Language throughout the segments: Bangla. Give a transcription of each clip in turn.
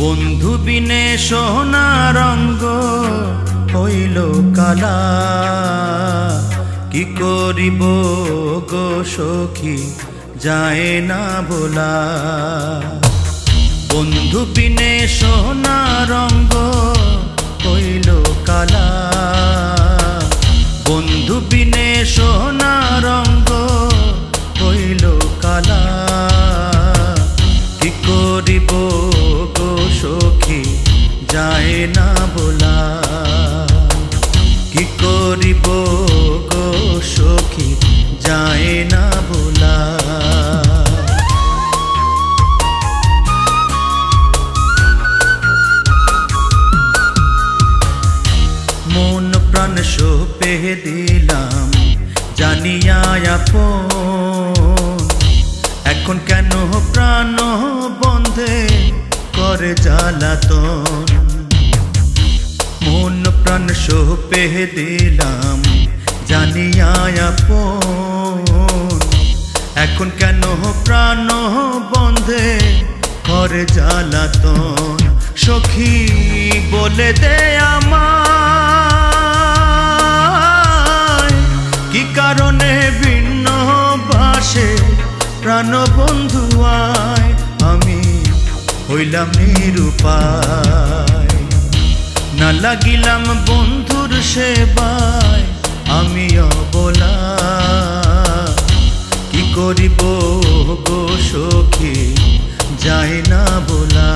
বন্ধু বিনে সোনা রঙ্গ হইল কালা। কি করিব গো সখী, যায় না বলা বন্ধু বিনে সোনা রঙ্গ হইল কালা। বন্ধু বিনে সোনা রঙ্গ যায় না বলা। কি করিব গো সখী, যায় না বলা। মন প্রাণ সোপে দিলাম, জানিয়া এখন কেন প্রাণ বন্ধে করে জ্বালাতন? প্রাণ সোপে দিলাম জানিয়া এখন কেন প্রাণ বন্ধে করে জ্বালাতন? সখী, বলে দে আমায়। কি কারণে ভিন্ন বাসে প্রাণ বন্ধু আয়? আমি হইলাম নিরুপায়। না লাগিলাম বন্ধুর সেবায় আমি অবলা কি করিব গো সখী যায় না বলা।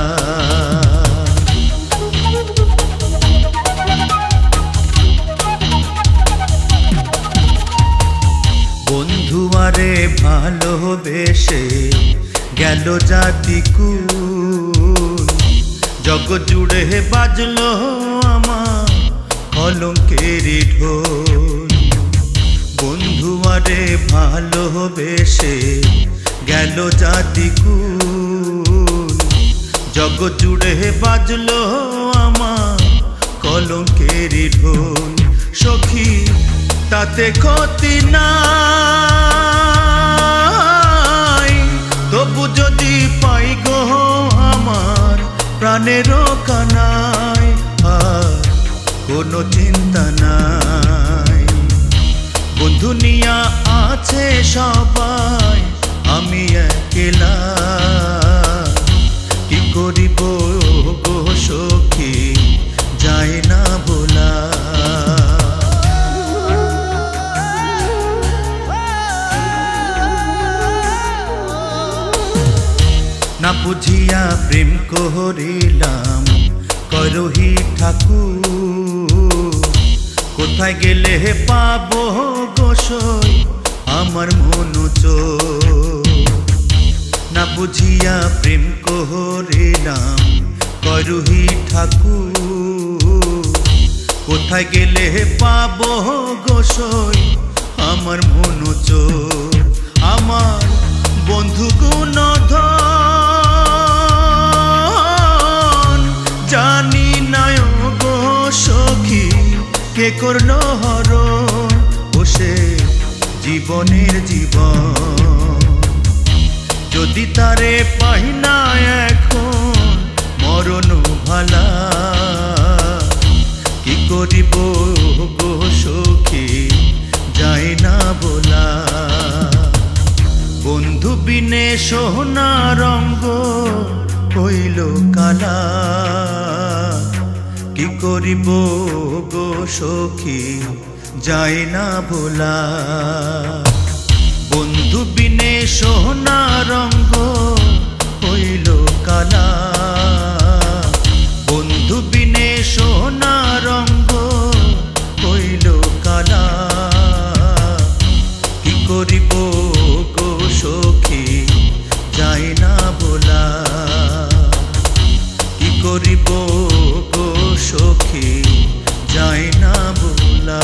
বন্ধু আরে ভালোবেসে গেল জাতি কুল জগৎ জুড়ে বাজলো কলঙ্কের ঢোল। বন্ধু আরে ভালোবেসে গেল জাতি কুল জগৎ জুড়ে বাজলো আমার কলঙ্কের ঢোল। সখী, তাতে ক্ষতি নাই। তবু যদি পাই গো আমার প্রাণের কানায় আর কোনো চিন্তা নাই। বন্ধু নিয়া আছে সবাই, আমি একলা। কি করিব সখী না বলা না বুঝিয়া প্রেম করিলাম করহি ঠাকুর। কোথায় গেলে পাবো গোসই আমার মন না বুঝিয়া প্রেম করিলাম করুহি ঠাকুর। কোথায় গেলে পাবো গোসই আমার মন আমার কে করল হরণ? বসে জীবনের জীবন। যদি তারে পাই না এখন, মরণ ভালা। কি করিব গো সখী যায় না বলা। বন্ধু বিনে সোনা রঙ্গ হইল কালা। কি করিব গো সখী? যাই না ভোলা। বন্ধু বিনে সোনা রঙ্গ হইল কালা। বন্ধু বিনে সোনা রঙ্গ হইল কালা। কি করিব গো সখী? যাই না ভোলা। কি করিব গো সখী যাই না বোলা।